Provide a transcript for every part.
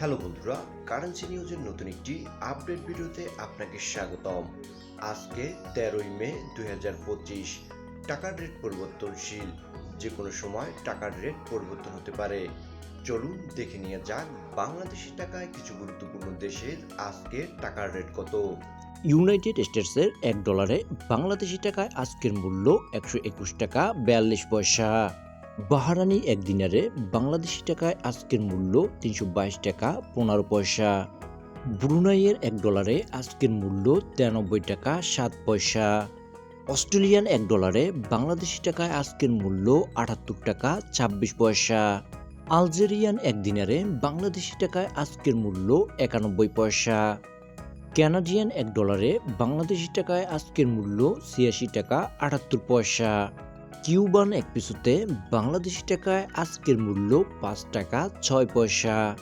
Hello বন্ধুরা, currency নিউজের নতুন একটি আপডেট ভিডিওতে আপনাকে স্বাগতম। আজকে তেরোই মে দুই টাকার রেট পরিবর্তনশীল যে কোনো সময় টাকার রেট পরিবর্তন হতে পারে। চলুন দেখে নিয়ে যাক বাংলাদেশি টাকায় কিছু গুরুত্বপূর্ণ দেশের আজকে টাকার রেট কত। ইউনাইটেড স্টেটসের এক ডলারে বাংলাদেশি টাকায় আজকের মূল্য একশো একুশ টাকা, বিয়াল্লিশ পয়সা। বাহারানি এক দিনারে বাংলাদেশি টাকায় আজকের মূল্য তিনশো বাইশ টাকা পনেরো পয়সা। ব্রুনাইয়ের এক ডলারে আজকের মূল্য তিরানব্বই টাকা সাত পয়সা। অস্ট্রেলিয়ান এক ডলারে বাংলাদেশি টাকায় আজকের মূল্য আটাত্তর টাকা ছাব্বিশ পয়সা। আলজেরিয়ান এক দিনারে বাংলাদেশি টাকায় আজকের মূল্য একানব্বই পয়সা। ক্যানাডিয়ান এক ডলারে বাংলাদেশি টাকায় আজকের মূল্য ছিয়াশি টাকা আটাত্তর পয়সা। কিউবান এক পিসুতে বাংলাদেশি টাকায় আজকের মূল্য পাঁচ টাকা ছয় পয়সা।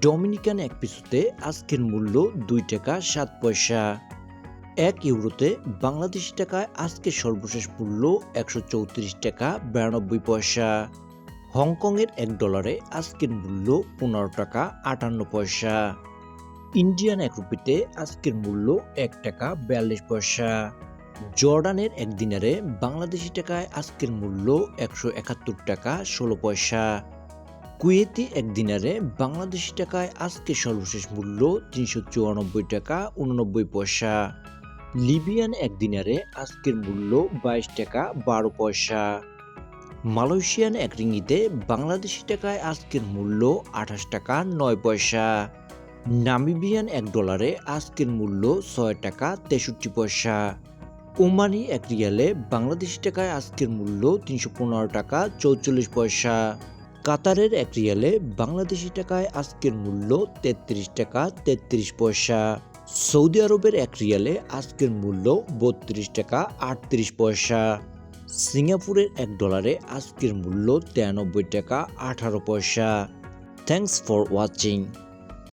ডমিনিকান এক পিসুতে আজকের মূল্য দুই টাকা সাত পয়সা। এক ইউরোতে বাংলাদেশি টাকায় আজকের সর্বশেষ মূল্য একশো চৌত্রিশ টাকা বিরানব্বই পয়সা। হংকংয়ের এক ডলারে আজকের মূল্য পনেরো টাকা আটান্ন পয়সা। ইন্ডিয়ান এক রুপিতে আজকের মূল্য এক টাকা বিয়াল্লিশ পয়সা। জর্ডানের এক দিনারে বাংলাদেশি টাকায় আজকের মূল্য একশো একাত্তর টাকা ষোলো পয়সা। কুয়েতি এক দিনারে বাংলাদেশি টাকায় আজকের সর্বশেষ মূল্য তিনশো চুরানব্বই টাকা উননব্বই পয়সা। লিবিয়ান এক দিনারে আজকের মূল্য বাইশ টাকা বারো পয়সা। মালয়েশিয়ান এক রিঙ্গিতে বাংলাদেশি টাকায় আজকের মূল্য আঠাশ টাকা নয় পয়সা। নামিবিয়ান এক ডলারে আজকের মূল্য ছয় টাকা তেষট্টি পয়সা। ওমানি এক রিয়ালে বাংলাদেশি টাকায় আজকের মূল্য তিনশো পনেরো টাকা চৌচল্লিশ পয়সা। কাতারের এক রিয়ালে বাংলাদেশি টাকায় আজকের মূল্য তেত্রিশ টাকা তেত্রিশ পয়সা। সৌদি আরবের এক রিয়ালে আজকের মূল্য বত্রিশ টাকা আটত্রিশ পয়সা। সিঙ্গাপুরের এক ডলারে আজকের মূল্য তিরানব্বই টাকা আঠারো পয়সা। Thanks for watching.